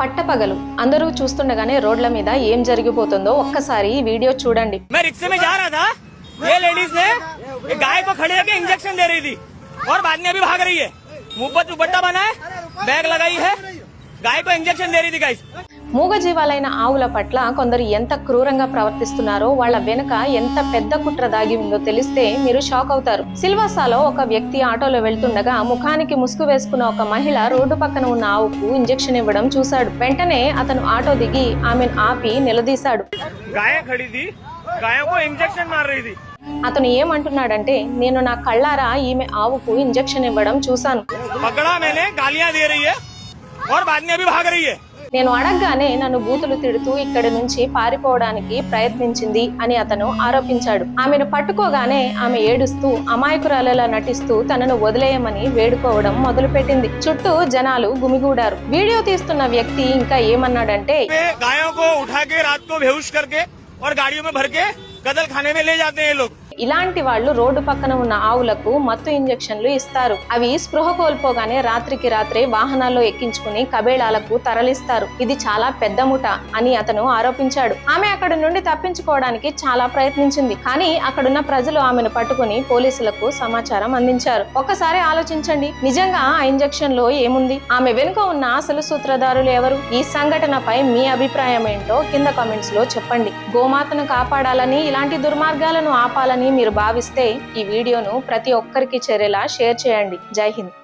పట్టపగలు అందరూ చూస్తుండగానే రోడ్ల మీద ఏం జరిగిపోతుందో ఒక్కసారి ఈ వీడియో చూడండి मैं रिक्शे में जा रहा था ये लेडीज ने एक गाय को खड़े करके इंजेक्शन दे रही थी और बाद में अभी भाग रही है मुंह पर दुपट्टा बना है बैग लगाई है गाय को इंजेक्शन दे रही थी गाइस మూగజీవాలైన ఆవుల పట్ల కొందరు ఎంత క్రూరంగా ప్రవర్తిస్తున్నారో వాళ్ళ వెనుక ఎంత పెద్ద కుట్ర దాగి ఉందో తెలిస్తే మీరు షాక్ అవుతారు సిల్వాసాలో ఒక వ్యక్తి ఆటోలో వెళ్తుండగా ముఖానికి ముసుగు వేసుకున్న ఒక మహిళ రోడ్డు పక్కన ఉన్న ఆవుకు ఇంజెక్షన్ ఇవ్వడం చూశాడు వెంటనే అతను ఆటో దిగి ఆమెను ఆపి నిలదీశాడు गायें खड़ी थी गायों को इंजेक्शन मार रही थी అతను ఏమంటున్నాడంటే నేను నా కళ్ళారా ఈమె ఆవుకు ఇంజెక్షన్ ఇవ్వడం చూశాను నేను అడగగానే నన్ను బూతులు తిడుతూ ఇక్కడి నుంచి పారిపోవడానికి ప్రయత్నించింది అని అతను ఆరోపించాడు ఆమెను పట్టుకోగానే ఆమె ఏడుస్తూ అమాయకురాలలా నటిస్తూ తనను వదిలేయమని వేడుకోవడం మొదలుపెట్టింది చుట్టూ జనాలు గుమిగూడారు వీడియో తీస్తున్న వ్యక్తి ఇంకా ఏమన్నాడంటే वे गायों को उठा के रात को बेहोश करके और गाड़ियों में भर के कदल खाने में ले जाते हैं ये लोग ఇలాంటి వాళ్ళు రోడ్డు పక్కన ఉన్న ఆవులకు మత్తు ఇంజెక్షన్లు ఇస్తారు. అవి స్పృహ కోల్పోగానే రాత్రికి రాత్రే వాహనాల్లో ఎక్కించుకుని కబేళాలకు తరలిస్తారు. ఇది చాలా పెద్ద ముఠ అని అతను ఆరోపించాడు. ఆమె అక్కడి నుండి తప్పించుకోవడానికి చాలా ప్రయత్నించింది. కానీ అక్కడున్న ప్రజలు ఆమెను పట్టుకుని పోలీసులకు సమాచారం అందించారు. ఒక్కసారి ఆలోచించండి. నిజంగా ఆ ఇంజక్షన్లో ఏముంది? ఆమె వెనుక ఉన్న అసలు సూత్రధారులు ఎవరు? ఈ సంఘటనపై మీ అభిప్రాయం ఏంటో కింద కామెంట్స్లో చెప్పండి. గోమాతను కాపాడాలని ఇలాంటి దుర్మార్గాలను ఆపాలని మీరు భావిస్తే ఈ వీడియోను ప్రతి ఒక్కరికి చేరేలా షేర్ చేయండి. జై హింద్.